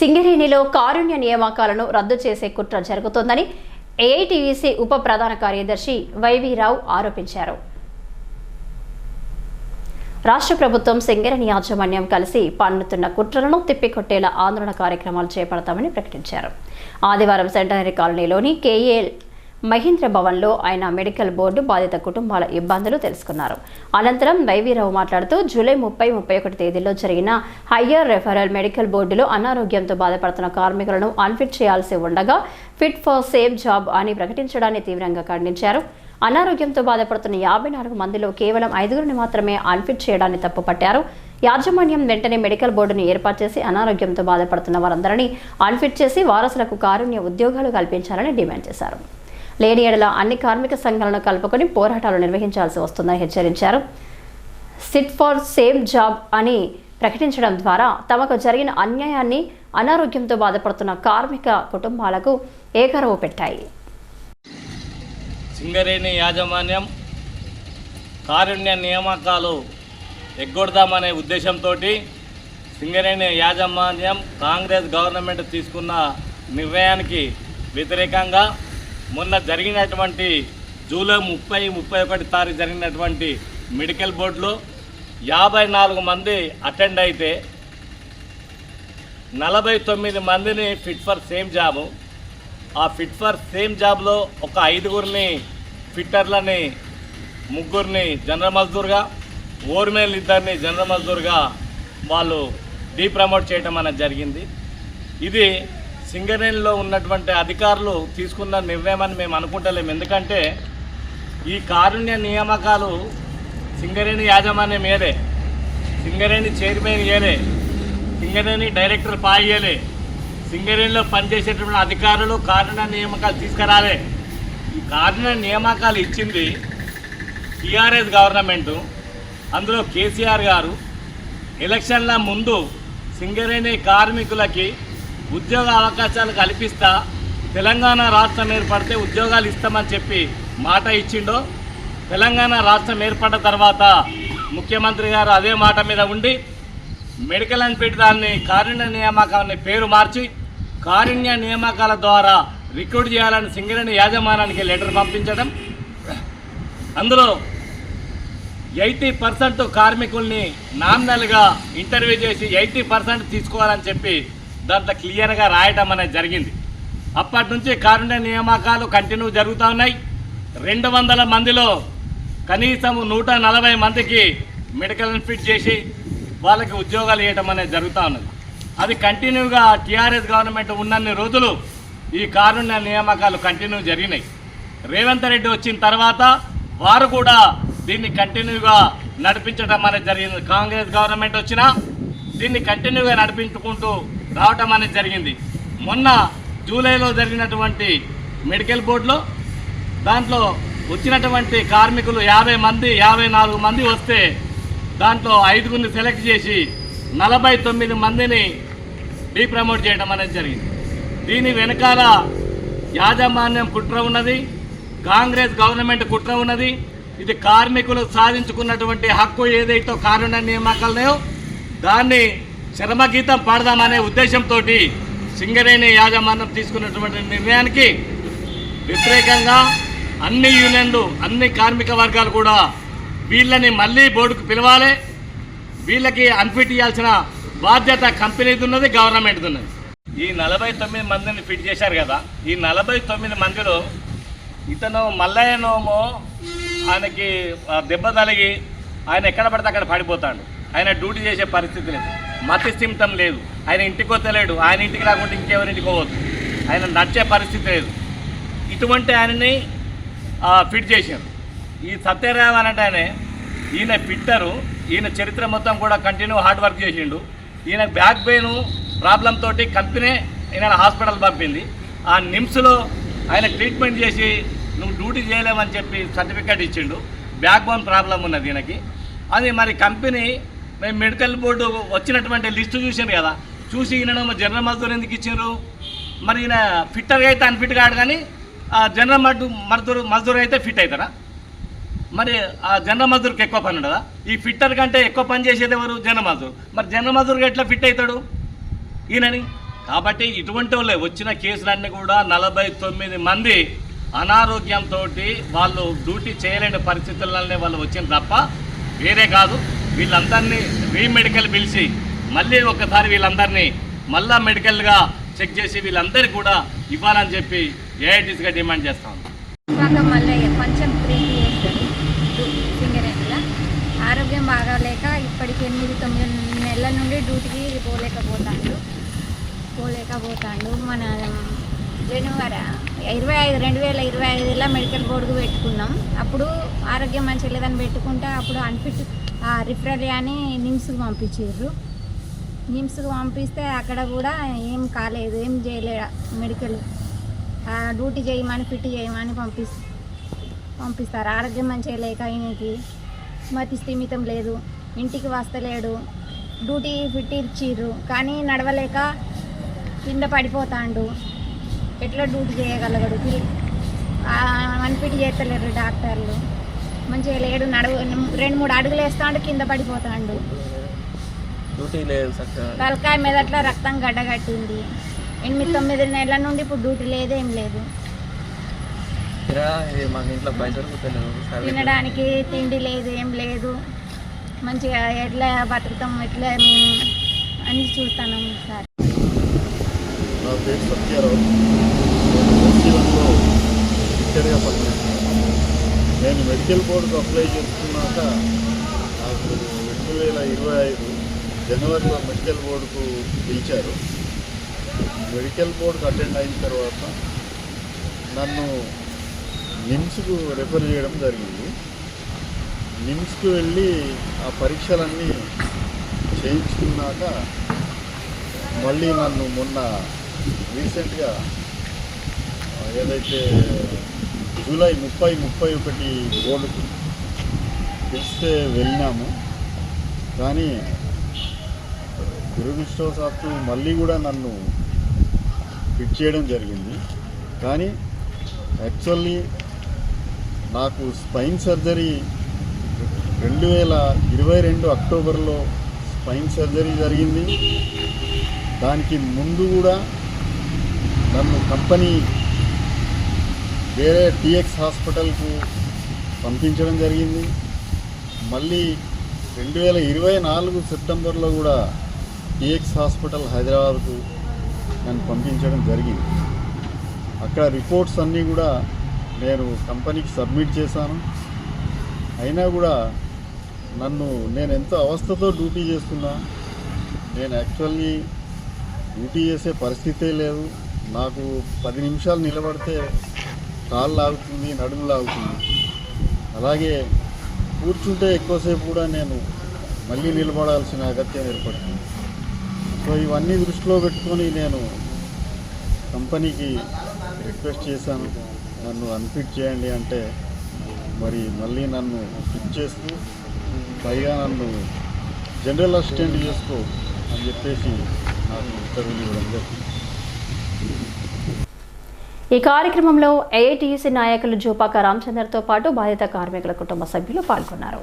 సింగరేణిలో కారుణ్య నియామకాలను రద్దు చేసే కుట్ర జరుగుతోందని ఏఐటీయూసీ ఉప ప్రధాన కార్యదర్శి వైవీరావు ఆరోపించారు. రాష్ట్ర ప్రభుత్వం సింగరేణి యాజమాన్యం కలిసి పన్నుతున్న కుట్రలను తిప్పికొట్టేలా ఆందోళన కార్యక్రమాలు చేపడతామని ప్రకటించారు. ఆదివారం సెంటనరీ కాలనీలోని కేఏఎల్ మహీంద్ర భవన్లో ఆయన మెడికల్ బోర్డు బాధిత కుటుంబాల ఇబ్బందులు తెలుసుకున్నారు. అనంతరం వైవీరావు మాట్లాడుతూ జూలై ముప్పై ముప్పై ఒకటి తేదీలో జరిగిన హయ్యర్ రెఫరల్ మెడికల్ బోర్డులో అనారోగ్యంతో బాధపడుతున్న కార్మికులను అన్ఫిట్ చేయాల్సి ఉండగా ఫిట్ ఫర్ సేఫ్ జాబ్ అని ప్రకటించడాన్ని తీవ్రంగా ఖండించారు. అనారోగ్యంతో బాధపడుతున్న యాభై నాలుగు మందిలో కేవలం ఐదుగురిని మాత్రమే అన్ఫిట్ చేయడాన్ని తప్పుపట్టారు. యాజమాన్యం వెంటనే మెడికల్ బోర్డును ఏర్పాటు చేసి అనారోగ్యంతో బాధపడుతున్న వారందరినీ అన్ఫిట్ చేసి వారసులకు కారుణ్య ఉద్యోగాలు కల్పించాలని డిమాండ్ చేశారు. లేని ఎడల అన్ని కార్మిక సంఘాలను కలుపుకొని పోరాటాలు నిర్వహించాల్సి వస్తుందని హెచ్చరించారు. సిట్ ఫర్ సేమ్ జాబ్ అని ప్రకటించడం ద్వారా తమకు జరిగిన అన్యాయాన్ని అనారోగ్యంతో బాధపడుతున్న కార్మిక కుటుంబాలకు ఏకరవు పెట్టాయి. సింగరేణి యాజమాన్యం కారుణ్య నియామకాలు ఎగ్గొడదామనే ఉద్దేశంతో సింగరేణి యాజమాన్యం కాంగ్రెస్ గవర్నమెంట్ తీసుకున్న నిర్ణయానికి వ్యతిరేకంగా మొన్న జరిగినటువంటి జూలై ముప్పై ముప్పై ఒకటి తారీఖు జరిగినటువంటి మెడికల్ బోర్డులో యాభై నాలుగు మంది అటెండ్ అయితే నలభై తొమ్మిది మందిని ఫిట్ ఫర్ సేమ్ జాబు. ఆ ఫిట్ ఫర్ సేమ్ జాబ్లో ఒక ఐదుగురిని ఫిట్టర్లని ముగ్గురిని జనరల్ మజ్దూర్గా ఓర్మేలు ఇద్దరిని జనరల్ మజ్దూర్గా వాళ్ళు డీప్రమోట్ చేయటం అనేది జరిగింది. ఇది సింగరేణిలో ఉన్నటువంటి అధికారులు తీసుకున్న నిర్ణయం అని మేము అనుకుంటలేము ఎందుకంటే ఈ కారుణ్య నియామకాలు సింగరేణి యాజమాన్యం ఏదే సింగరేణి చైర్మన్ ఏదే సింగరేణి డైరెక్టర్ పాయ్యలే సింగరేణిలో పనిచేసేటువంటి అధికారులు కారుణ్య నియామకాలు తీసుకురాలే. ఈ కారుణ్య నియామకాలు ఇచ్చింది టీఆర్ఎస్ గవర్నమెంటు. అందులో కేసీఆర్ గారు. ఎలక్షన్ల ముందు సింగరేణి కార్మికులకి ఉద్యోగ అవకాశాలు కల్పిస్తా తెలంగాణ రాష్ట్రం ఏర్పడితే ఉద్యోగాలు ఇస్తామని చెప్పి మాట ఇచ్చిండో. తెలంగాణ రాష్ట్రం ఏర్పడ్డ తర్వాత ముఖ్యమంత్రి గారు అదే మాట మీద ఉండి మెడికల్ అని పెట్టి దాన్ని కారుణ్య నియామకాన్ని పేరు మార్చి కారుణ్య నియామకాల ద్వారా రిక్రూట్ చేయాలని సింగరేణి యాజమాన్యానికి లెటర్ పంపించడం. అందులో ఎయిటీ పర్సెంట్ కార్మికుల్ని నామినల్గా ఇంటర్వ్యూ చేసి ఎయిటీ పర్సెంట్ తీసుకోవాలని చెప్పి దాంట్లో క్లియర్గా రాయటం అనేది జరిగింది. అప్పటి నుంచి కారుణ్య నియామకాలు కంటిన్యూ జరుగుతూ ఉన్నాయి. రెండు వందల మందిలో కనీసం నూట నలభై మందికి మెడికల్ ఫిట్ చేసి వాళ్ళకి ఉద్యోగాలు ఇవ్వటం అనేది జరుగుతూ ఉన్నది. అది కంటిన్యూగా టీఆర్ఎస్ గవర్నమెంట్ ఉన్నన్ని రోజులు ఈ కారుణ్య నియామకాలు కంటిన్యూ జరిగినాయి. రేవంత్ రెడ్డి వచ్చిన తర్వాత వారు కూడా దీన్ని కంటిన్యూగా నడిపించడం అనేది జరిగింది. కాంగ్రెస్ గవర్నమెంట్ వచ్చినా దీన్ని కంటిన్యూగా నడిపించుకుంటూ రావటం అనేది జరిగింది. మొన్న జూలైలో జరిగినటువంటి మెడికల్ బోర్డులో దాంట్లో వచ్చినటువంటి కార్మికులు యాభై మంది యాభై నాలుగు మంది వస్తే దాంట్లో ఐదుగురిని సెలెక్ట్ చేసి నలభై తొమ్మిది మందిని డీప్రమోట్ చేయడం అనేది జరిగింది. దీని వెనకాల యాజమాన్యం కుట్ర ఉన్నది కాంగ్రెస్ గవర్నమెంట్ కుట్ర ఉన్నది. ఇది కార్మికులు సాధించుకున్నటువంటి హక్కు ఏదైతే కారుణ నియామకాలున్నాయో దాన్ని చరమగీతం పాడదామనే ఉద్దేశంతో సింగరేణి యాజమాన్యం తీసుకున్నటువంటి నిర్ణయానికి వ్యతిరేకంగా అన్ని యూనియన్లు అన్ని కార్మిక వర్గాలు కూడా వీళ్ళని మళ్ళీ బోర్డుకు పిలవాలి. వీళ్ళకి అన్ఫిట్ ఇవ్వాల్సిన బాధ్యత కంపెనీది ఉన్నది గవర్నమెంట్ది ఉన్నది ఈ నలభై తొమ్మిది మందిని ఫిట్ చేశారు కదా. ఈ నలభై తొమ్మిది మందిలో ఇతను మల్లయ్యనోమో ఆయనకి దెబ్బ తలిగి ఆయన ఎక్కడ పడితే అక్కడ పడిపోతాడు. ఆయన డ్యూటీ చేసే పరిస్థితి లేదు. మతి స్థిమితం లేదు. ఆయన ఇంటికి వద్దలేడు ఆయన ఇంటికి రాకుండా ఇంకెవరింటికి పోవద్దు. ఆయన నడిచే పరిస్థితి లేదు. ఇటువంటి ఆయనని ఫిట్ చేశారు. ఈ సత్యరామ అంటే ఆయన ఈయన ఫిట్టరు. ఈయన చరిత్ర మొత్తం కూడా కంటిన్యూ హార్డ్ వర్క్ చేసిండు. ఈయన బ్యాక్ పెయిన్ ప్రాబ్లం తోటి కంపెనీ ఈయన హాస్పిటల్ పంపింది. ఆ నిమ్స్లో ఆయన ట్రీట్మెంట్ చేసి నువ్వు డ్యూటీ చేయలేమని చెప్పి సర్టిఫికేట్ ఇచ్చిండు. బ్యాక్ బోన్ ప్రాబ్లం ఉన్నది ఈయనకి. అది మరి కంపెనీ మేము మెడికల్ బోర్డు వచ్చినటువంటి లిస్టు చూసాను కదా. చూసి ఈయన జనరల్ మజ్దూర్ ఎందుకు ఇచ్చారు మరి ఈయన ఫిట్టర్గా అయితే అన్ఫిట్ కాడు కానీ ఆ జనరల్ మడ్డు మజ్దూర్ మజ్దూర్ అయితే ఫిట్ అవుతారా మరి ఆ జనరల్ మజ్దూర్కి ఎక్కువ పని ఉండదా? ఈ ఫిట్టర్ కంటే ఎక్కువ పని చేసేది ఎవరు? జనరల్ మజ్దూర్ మరి జనరల్ మజ్దూర్కి ఎట్లా ఫిట్ అవుతాడు ఈయనని? కాబట్టి ఇటువంటి వాళ్ళే వచ్చిన కేసులన్నీ కూడా నలభై తొమ్మిది మంది అనారోగ్యంతో వాళ్ళు డ్యూటీ చేయలేని పరిస్థితులనే వాళ్ళు వచ్చింది తప్ప వేరే కాదు. వీళ్ళందరినీ రీమెడికల్ పిలిచి మళ్ళీ ఒకసారి వీళ్ళందరినీ మళ్ళా మెడికల్గా చెక్ చేసి వీళ్ళందరికీ కూడా ఇవ్వాలని చెప్పి ఏఐటీసీగా డిమాండ్ చేస్తాం. ఆరోగ్యం బాగాలేక ఇప్పటికి ఎనిమిది తొమ్మిది నెలల నుండి డ్యూటీకి పోలేకపోతాడు. పోలేకపోతాడు. మన జనవరి ఇరవై ఐదు రెండు వేల ఇరవై ఐదులో మెడికల్ బోర్డుకు పెట్టుకున్నాం. అప్పుడు ఆరోగ్యం మంచిగా లేదని పెట్టుకుంటే అప్పుడు అన్ఫిట్ రిఫరల్ అని నిమ్స్కి పంపించారు నిమ్స్కి పంపిస్తే అక్కడ కూడా ఏం కాలేదు ఏం చేయలే మెడికల్ ఆ, డ్యూటీ చేయమని ఫిట్ చేయమని పంపి పంపిస్తారు. ఆరోగ్యం మంచిగా లేక ఆయనకి మతి స్థిమితం లేదు. ఇంటికి వస్తలేడు. డ్యూటీ ఫిట్ ఇచ్చిర్రు. కానీ నడవలేక కింద పడిపోతాండు. ఎట్లా డ్యూటీ చేయగలగడు? అన్ఫిట్ చేస్తలేరు డాక్టర్లు. మంచిగా లేడు నడువు రెండు మూడు అడుగులు వేస్తాడు కింద పడిపోతాండు. డ్యూటీ లేదు చక్కగా తలకాయ మీదట్లా రక్తం గడ్డగట్టింది. ఎనిమిది తొమ్మిది నెలల నుండి ఇప్పుడు డ్యూటీ లేదు ఏం లేదు. తినడానికి తిండి లేదు ఏం లేదు. మంచిగా ఎట్లా బతుకుతాం ఎట్లా మేము అని చూస్తాను సార్ నా పేరు సత్యారావు. నేను టీచర్గా నేను మెడికల్ బోర్డుకు అప్లై చేసుకున్నాక నాకు రెండు వేల ఇరవై ఐదు జనవరిలో మెడికల్ బోర్డుకు పిలిచారు. మెడికల్ బోర్డుకు అటెండ్ అయిన తర్వాత నన్ను నిమ్స్కు రెఫర్ చేయడం జరిగింది. నిమ్స్కు వెళ్ళి ఆ పరీక్షలన్నీ చేయించుకున్నాక మళ్ళీ నన్ను మొన్న రీసెంట్గా ఏదైతే జూలై ముప్పై ముప్పై ఒకటి బోర్డుకు తెలిస్తే వెళ్ళినాము. కానీ దురదృష్టవశాత్తు మళ్ళీ కూడా నన్ను ఫిట్ చేయడం జరిగింది. కానీ యాక్చువల్లీ నాకు స్పైన్ సర్జరీ రెండు వేల ఇరవై రెండు అక్టోబర్లో స్పైన్ సర్జరీ జరిగింది. దానికి ముందు కూడా నన్ను కంపెనీ వేరే టిఎక్స్ హాస్పిటల్కు పంపించడం జరిగింది. మళ్ళీ రెండు వేల ఇరవై నాలుగు సెప్టెంబర్లో కూడా టిఎక్స్ హాస్పిటల్ హైదరాబాద్కు నన్ను పంపించడం జరిగింది. అక్కడ రిపోర్ట్స్ అన్నీ కూడా నేను కంపెనీకి సబ్మిట్ చేశాను. అయినా కూడా నన్ను నేను ఎంతో అవస్థతో డ్యూటీ చేస్తున్నా నేను యాక్చువల్లీ డ్యూటీ చేసే పరిస్థితే లేదు. నాకు పది నిమిషాలు నిలబడితే కాళ్ళు లాగుతుంది నడుము లాగుతుంది. అలాగే కూర్చుంటే ఎక్కువసేపు కూడా నేను మళ్ళీ నిలబడాల్సిన అగత్యం ఏర్పడుతుంది. సో ఇవన్నీ దృష్టిలో పెట్టుకొని నేను కంపెనీకి రిక్వెస్ట్ చేశాను. నన్ను అన్ఫిట్ చేయండి అంటే మరి మళ్ళీ నన్ను ఫిట్ చేస్తూ పైగా నన్ను జనరల్ అసిస్టెంట్ చేసుకో అని చెప్పేసి నాకు ఉత్తర్వులు ఇవ్వడం జరిగింది. ఈ కార్యక్రమంలో ఏఐటీయూసీ నాయకులు జూపాక రామచందర్తో పాటు బాధిత కార్మికుల కుటుంబ సభ్యులు పాల్గొన్నారు.